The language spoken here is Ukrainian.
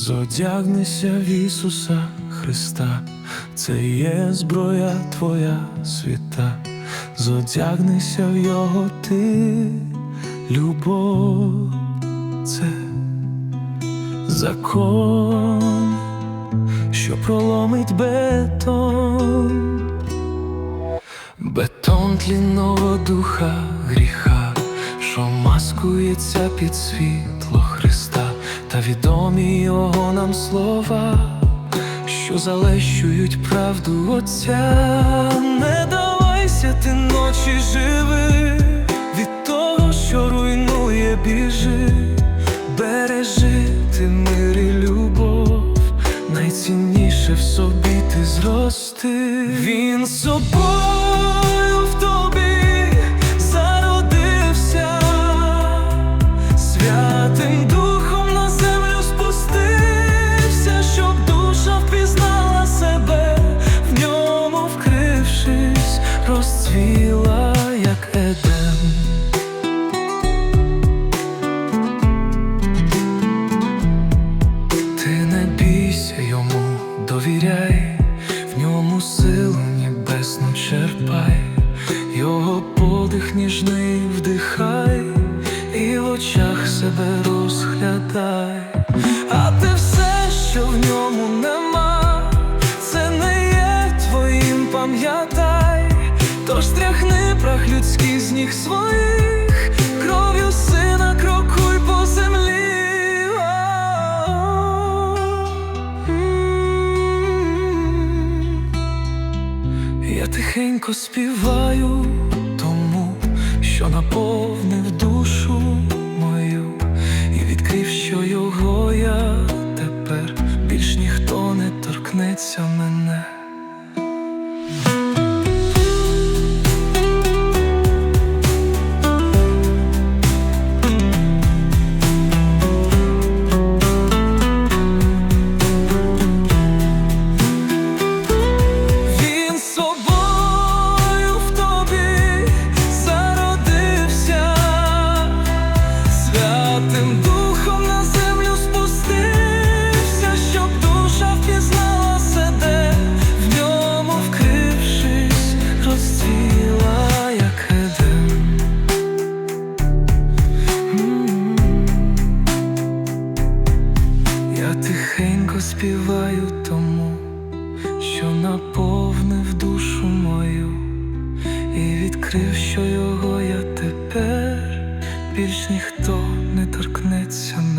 Зодягнися в Ісуса Христа, це є зброя твоя свята, зодягнися в Його ти, любов, це закон, що проломить бетон, бетон тлінного духа гріха, що маскується під світло відомі його нам слова, що залещують правду Отця. Не давайся ти ночі живи, від того, що руйнує, біжи, бережи ти мир і любов, найцінніше в собі ти зрости. Він собою себе розглядай, а ти все, що в ньому нема, це не є твоїм, пам'ятай, тож стряхни прах людський з ніг своїх, кров'ю сина крокуй по землі. Я тихенько співаю тому, що наповнив душу торкнеться співаю тому, що наповнив душу мою і відкрив, що його я тепер більш ніхто не торкнеться.